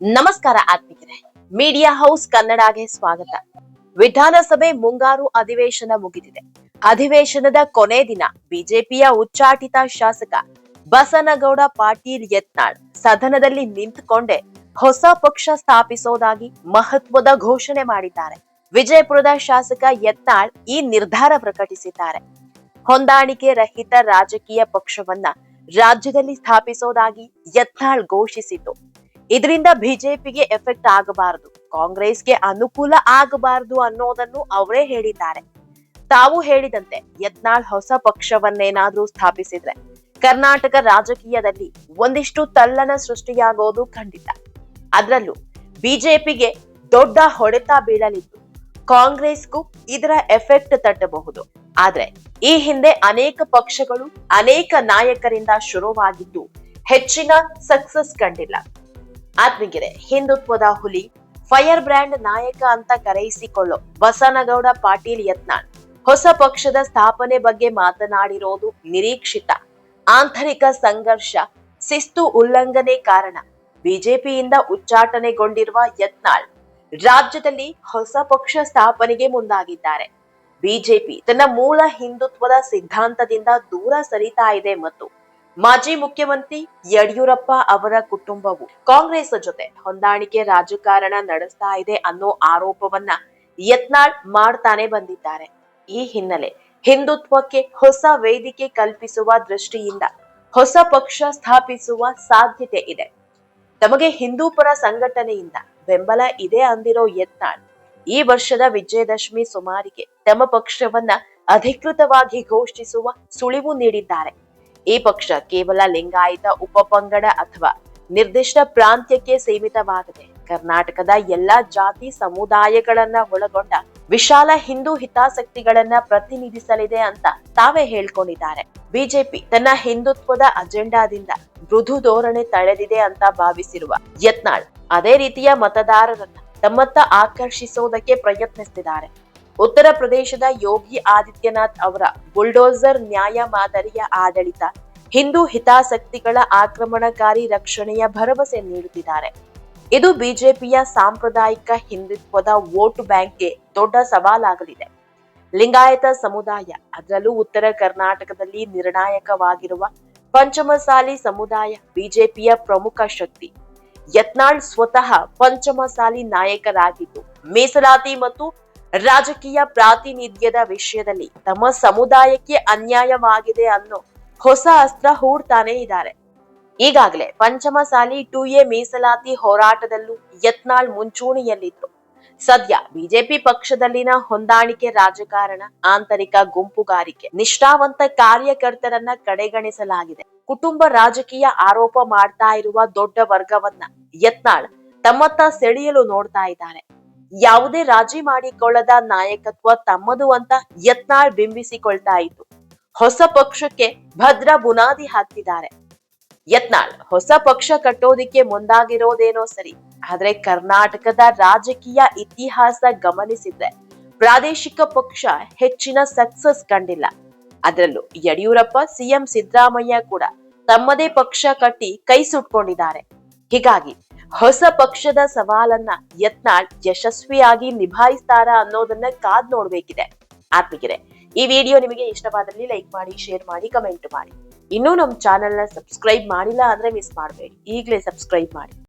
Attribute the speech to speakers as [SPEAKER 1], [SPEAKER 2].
[SPEAKER 1] ನಮಸ್ಕಾರ ಆತ್ಮಿಕರೇ media house ಕನ್ನಡಗೆ ಸ್ವಾಗತ. ವಿಧಾನಸಭೆ ಮುಂಗಾರು ಅಧಿವೇಶನ ಮುಗಿದಿದೆ. ಅಧಿವೇಶನದ ಕೊನೆ ದಿನ ಬಿಜೆಪಿಯ ಉಚ್ಚಾಟಿತ ಶಾಸಕ ಬಸನಗೌಡ ಪಾಟೀಲ್ ಯತ್ನಾಳ್ ಸದನದಲ್ಲಿ ನಿಂತುಕೊಂಡೇ ಹೊಸ ಪಕ್ಷ ಸ್ಥಾಪಿಸೋದಾಗಿ ಮಹತ್ವದ ಘೋಷಣೆ ಮಾಡಿದ್ದಾರೆ. ವಿಜಯಪುರದ ಶಾಸಕ ಯತ್ನಾಳ್ ಈ ನಿರ್ಧಾರ ಪ್ರಕಟಿಸಿದ್ದಾರೆ. ಹೊಂದಾಣಿಕೆ ರಹಿತ ರಾಜಕೀಯ ಪಕ್ಷವನ್ನ ರಾಜ್ಯದಲ್ಲಿ ಸ್ಥಾಪಿಸೋದಾಗಿ ಯತ್ನಾಳ್ ಘೋಷಿಸಿತು ಇದರಿಂದ ಬಿಜೆಪಿಗೆ ಎಫೆಕ್ಟ್ ಆಗಬಾರದು, ಕಾಂಗ್ರೆಸ್ಗೆ ಅನುಕೂಲ ಆಗಬಾರದು ಅನ್ನೋದನ್ನು ಅವರೇ ಹೇಳಿದ್ದಾರೆ. ತಾವು ಹೇಳಿದಂತೆ ಯತ್ನಾಳ್ ಹೊಸ ಪಕ್ಷವನ್ನೇನಾದ್ರೂ ಸ್ಥಾಪಿಸಿದ್ರೆ ಕರ್ನಾಟಕ ರಾಜಕೀಯದಲ್ಲಿ ಒಂದಿಷ್ಟು ತಲ್ಲಣ ಸೃಷ್ಟಿಯಾಗೋದು ಖಂಡಿತ. ಅದರಲ್ಲೂ ಬಿಜೆಪಿಗೆ ದೊಡ್ಡ ಹೊಡೆತ ಬೀಳಲಿದ್ದು ಕಾಂಗ್ರೆಸ್ಗೂ ಇದರ ಎಫೆಕ್ಟ್ ತಟ್ಟಬಹುದು. ಆದ್ರೆ ಈ ಹಿಂದೆ ಅನೇಕ ಪಕ್ಷಗಳು ಅನೇಕ ನಾಯಕರಿಂದ ಶುರುವಾಗಿದ್ದು ಹೆಚ್ಚಿನ ಸಕ್ಸಸ್ ಕಂಡಿಲ್ಲ. ಆತ್ಮೀಗೆರೆ ಹಿಂದುತ್ವದ ಹುಲಿ ಫೈರ್ ಬ್ರ್ಯಾಂಡ್ ನಾಯಕ ಅಂತ ಕರೆಯಿಸಿಕೊಳ್ಳೋ ಬಸನಗೌಡ ಪಾಟೀಲ್ ಯತ್ನಾಳ್, ಹೊಸ ಪಕ್ಷದ ಸ್ಥಾಪನೆ ಬಗ್ಗೆ ಮಾತನಾಡಿರೋದು ನಿರೀಕ್ಷಿತ, ಆಂತರಿಕ ಸಂಘರ್ಷ, ಶಿಸ್ತು ಉಲ್ಲಂಘನೆ ಕಾರಣ, ಬಿಜೆಪಿಯಿಂದ ಉಚ್ಚಾಟನೆಗೊಂಡಿರುವ ಯತ್ನಾಳ್ ರಾಜ್ಯದಲ್ಲಿ ಹೊಸ ಪಕ್ಷ ಸ್ಥಾಪನೆಗೆ ಮುಂದಾಗಿದ್ದಾರೆ. ಬಿಜೆಪಿ ತನ್ನ ಮೂಲ ಹಿಂದುತ್ವದ ಸಿದ್ಧಾಂತದಿಂದ ದೂರ ಸರಿತಾ ಇದೆ ಮತ್ತು ಮಾಜಿ ಮುಖ್ಯಮಂತ್ರಿ ಯಡಿಯೂರಪ್ಪ ಅವರ ಕುಟುಂಬವು ಕಾಂಗ್ರೆಸ್ ಜೊತೆ ಹೊಂದಾಣಿಕೆ ರಾಜಕಾರಣ ನಡೆಸ್ತಾ ಇದೆ ಅನ್ನೋ ಆರೋಪವನ್ನ ಯತ್ನಾಳ್ ಮಾಡ್ತಾನೆ ಬಂದಿದ್ದಾರೆ. ಈ ಹಿನ್ನೆಲೆ ಹಿಂದುತ್ವಕ್ಕೆ ಹೊಸ ವೇದಿಕೆ ಕಲ್ಪಿಸುವ ದೃಷ್ಟಿಯಿಂದ ಹೊಸ ಪಕ್ಷ ಸ್ಥಾಪಿಸುವ ಸಾಧ್ಯತೆ ಇದೆ. ತಮಗೆ ಹಿಂದೂ ಪರ ಸಂಘಟನೆಯಿಂದ ಬೆಂಬಲ ಇದೆ ಅಂದಿರೋ ಯತ್ನಾಳ್ ಈ ವರ್ಷದ ವಿಜಯದಶಮಿ ಸುಮಾರಿಗೆ ತಮ್ಮ ಪಕ್ಷವನ್ನ ಅಧಿಕೃತವಾಗಿ ಘೋಷಿಸುವ ಸುಳಿವು ನೀಡಿದ್ದಾರೆ. ಈ ಪಕ್ಷ ಕೇವಲ ಲಿಂಗಾಯತ ಉಪಪಂಗಡ ಅಥವಾ ನಿರ್ದಿಷ್ಟ ಪ್ರಾಂತ್ಯಕ್ಕೆ ಸೀಮಿತವಾಗದೆ. ಕರ್ನಾಟಕದ ಎಲ್ಲಾ ಜಾತಿ ಸಮುದಾಯಗಳನ್ನ ಒಳಗೊಂಡ ವಿಶಾಲ ಹಿಂದೂ ಹಿತಾಸಕ್ತಿಗಳನ್ನ ಪ್ರತಿನಿಧಿಸಲಿದೆ ಅಂತ ತಾವೇ ಹೇಳ್ಕೊಂಡಿದ್ದಾರೆ. ಬಿಜೆಪಿ ತನ್ನ ಹಿಂದುತ್ವದ ಅಜೆಂಡಾದಿಂದ ಮೃದು ಧೋರಣೆ ತಳೆದಿದೆ ಅಂತ ಭಾವಿಸಿರುವ ಯತ್ನಾಳ್ ಅದೇ ರೀತಿಯ ಮತದಾರರನ್ನ ತಮ್ಮತ್ತ ಆಕರ್ಷಿಸೋದಕ್ಕೆ ಪ್ರಯತ್ನಿಸ್ತಿದ್ದಾರೆ. ಉತ್ತರ ಪ್ರದೇಶದ ಯೋಗಿ ಆದಿತ್ಯನಾಥ್ ಅವರ ಬುಲ್ಡೋಸರ್ ನ್ಯಾಯ ಮಾದರಿಯ ಆಡಳಿತ, ಹಿಂದೂ ಹಿತಾಸಕ್ತಿಗಳ ಆಕ್ರಮಣಕಾರಿ ರಕ್ಷಣೆಯ ಭರವಸೆ ನೀಡುತ್ತಿದ್ದಾರೆ. ಇದು ಬಿಜೆಪಿಯ ಸಾಂಪ್ರದಾಯಿಕ ಹಿಂದುತ್ವದ ವೋಟ್ ಬ್ಯಾಂಕ್ಗೆ ದೊಡ್ಡ ಸವಾಲಾಗಲಿದೆ. ಲಿಂಗಾಯತ ಸಮುದಾಯ, ಅದರಲ್ಲೂ ಉತ್ತರ ಕರ್ನಾಟಕದಲ್ಲಿ ನಿರ್ಣಾಯಕವಾಗಿರುವ ಪಂಚಮಸಾಲಿ ಸಮುದಾಯ ಬಿಜೆಪಿಯ ಪ್ರಮುಖ ಶಕ್ತಿ. ಯತ್ನಾಳ್ ಸ್ವತಃ ಪಂಚಮಸಾಲಿ ನಾಯಕರಾಗಿದ್ದು, ಮೀಸಲಾತಿ ಮತ್ತು ರಾಜಕೀಯ ಪ್ರಾತಿನಿಧ್ಯದ ವಿಷಯದಲ್ಲಿ ತಮ್ಮ ಸಮುದಾಯಕ್ಕೆ ಅನ್ಯಾಯವಾಗಿದೆ ಅನ್ನೋ ಹೊಸ ಅಸ್ತ್ರ ಹೂಡ್ತಾನೆ ಇದ್ದಾರೆ. ಈಗಾಗಲೇ ಪಂಚಮಸಾಲಿ ಟು ಎ ಮೀಸಲಾತಿ ಹೋರಾಟದಲ್ಲೂ ಯತ್ನಾಳ್ ಮುಂಚೂಣಿಯಲ್ಲಿದ್ರು. ಸದ್ಯ ಬಿಜೆಪಿ ಪಕ್ಷದಲ್ಲಿನ ಹೊಂದಾಣಿಕೆ ರಾಜಕಾರಣ, ಆಂತರಿಕ ಗುಂಪುಗಾರಿಕೆ, ನಿಷ್ಠಾವಂತ ಕಾರ್ಯಕರ್ತರನ್ನ ಕಡೆಗಣಿಸಲಾಗಿದೆ. ಕುಟುಂಬ ರಾಜಕೀಯ ಆರೋಪ ಮಾಡ್ತಾ ಇರುವ ದೊಡ್ಡ ವರ್ಗವನ್ನ ಯತ್ನಾಳ್ ತಮ್ಮತ್ತ ಸೆಳೆಯಲು ನೋಡ್ತಾ ಇದ್ದಾರೆ. ಯಾವುದೇ ರಾಜಿ ಮಾಡಿಕೊಳ್ಳದ ನಾಯಕತ್ವ ತಮ್ಮದು ಅಂತ ಯತ್ನಾಳ್ ಬಿಂಬಿಸಿಕೊಳ್ತಾ ಇತ್ತು ಹೊಸ ಪಕ್ಷಕ್ಕೆ ಭದ್ರ ಬುನಾದಿ ಹಾಕ್ತಿದ್ದಾರೆ. ಯತ್ನಾಳ್, ಹೊಸ ಪಕ್ಷ ಕಟ್ಟೋದಿಕ್ಕೆ ಮುಂದಾಗಿರೋದೇನೋ ಸರಿ, ಆದ್ರೆ ಕರ್ನಾಟಕದ ರಾಜಕೀಯ ಇತಿಹಾಸ ಗಮನಿಸಿದ್ರೆ ಪ್ರಾದೇಶಿಕ ಪಕ್ಷ ಹೆಚ್ಚಿನ ಸಕ್ಸಸ್ ಕಂಡಿಲ್ಲ. ಅದರಲ್ಲೂ ಯಡಿಯೂರಪ್ಪ, ಸಿಎಂ ಸಿದ್ದರಾಮಯ್ಯ ಕೂಡ ತಮ್ಮದೇ ಪಕ್ಷ ಕಟ್ಟಿ ಕೈ ಸುಟ್ಕೊಂಡಿದ್ದಾರೆ. ಹೀಗಾಗಿ ಹೊಸ ಪಕ್ಷದ ಸವಾಲನ್ನ ಯತ್ನಾಳ್ ಯಶಸ್ವಿಯಾಗಿ ನಿಭಾಯಿಸ್ತಾರ ಅನ್ನೋದನ್ನ ಕಾದ್ ನೋಡ್ಬೇಕಿದೆ. ಆತ್ಮಿಗೆರೆ ಈ ವಿಡಿಯೋ ನಿಮಗೆ ಇಷ್ಟವಾದಲ್ಲಿ ಲೈಕ್ ಮಾಡಿ, ಶೇರ್ ಮಾಡಿ, ಕಮೆಂಟ್ ಮಾಡಿ. ಇನ್ನೂ ನಮ್ಮ ಚಾನೆಲ್ನ ಸಬ್ಸ್ಕ್ರೈಬ್ ಮಾಡಿಲ್ಲ ಅಂದ್ರೆ ಮಿಸ್ ಮಾಡಬೇಡಿ. ಈಗಲೇ ಸಬ್ಸ್ಕ್ರೈಬ್ ಮಾಡಿ.